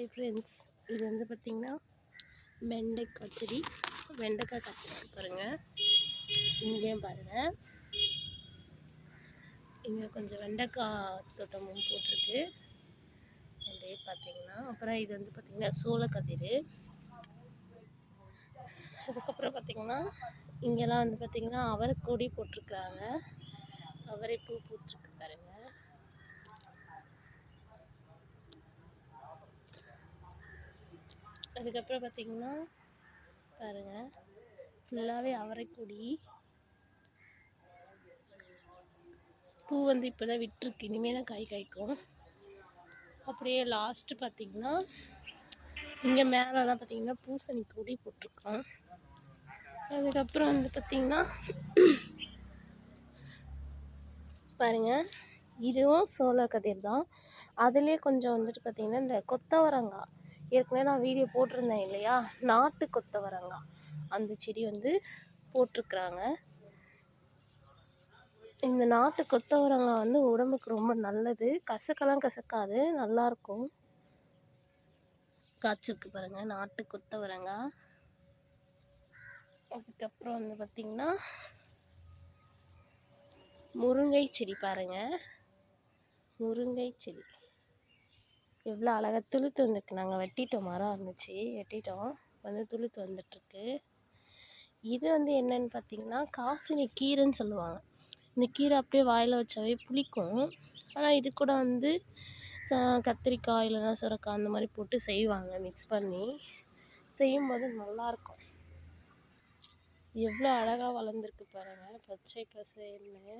Hi friends இது வந்து பார்த்திங்கன்னா வெண்டைக்காய் செடி வெண்டைக்காய் காய்ச்சி பாருங்கள் இங்கேயும் பாருங்கள் இங்கே கொஞ்சம் வெண்டைக்காய் தோட்டமும் போட்டிருக்கு. அப்படியே பார்த்தீங்கன்னா அப்புறம் இது வந்து பார்த்திங்கன்னா சோளக்கதிர் அதுக்கப்புறம் பார்த்திங்கன்னா இங்கெல்லாம் வந்து பார்த்திங்கன்னா அவரை கொடி போட்டிருக்காங்க. அவரை பூ பூத்துருக்கு பாருங்கள் அதுக்கப்புறம் பார்த்திங்கன்னா பாருங்கள் ஃபுல்லாகவே அவரைக்கொடி. பூ வந்து இப்போ தான் விட்டுருக்கு. இனிமேல் தான் காய் காய்க்கும். அப்படியே லாஸ்ட்டு பார்த்திங்கன்னா இங்கே மேலெலாம் பார்த்திங்கன்னா பூசணி கொடி போட்டிருக்கோம் அதுக்கப்புறம் வந்து பார்த்திங்கன்னா பாருங்கள் இதுவும் சோள கதிர் தான் அதுலேயே கொஞ்சம் வந்துட்டு பார்த்திங்கன்னா இந்த கொத்தவரங்காய். ஏற்கனவே நான் வீடியோ போட்டிருந்தேன் இல்லையா? நாட்டு கொத்தவரங்காய் அந்த செடி வந்து போட்டிருக்குறாங்க. இந்த நாட்டு கொத்தவரங்காய் வந்து உடம்புக்கு ரொம்ப நல்லது. கசக்கெல்லாம் கசக்காது. நல்லாயிருக்கும் காய்ச்சிருக்கு பாருங்கள் நாட்டு கொத்தவரங்காய் அதுக்கப்புறம் வந்து பார்த்திங்கன்னா முருங்கை செடி பாருங்கள் முருங்கை செடி. எவ்வளோ அழகாக துளுத்து வந்துருக்கு. நாங்கள் வெட்டிட்டோம் மரம் இருந்துச்சு வெட்டிட்டோம். வந்து துளுத்து வந்துட்டுருக்கு. இது வந்து என்னன்னு பார்த்தீங்கன்னா காசினி கீரைன்னு சொல்லுவாங்க. இந்த கீரை அப்படியே வாயில் வச்சாவே புளிக்கும். ஆனால் இது கூட வந்து கத்திரிக்காய் இல்லைன்னா சுரக்காய் அந்த மாதிரி போட்டு செய்வாங்க மிக்ஸ் பண்ணி. செய்யும்போது நல்லாயிருக்கும் எவ்வளோ அழகாக வளர்ந்துருக்கு பாருங்கள் பச்சை பசேல்னு.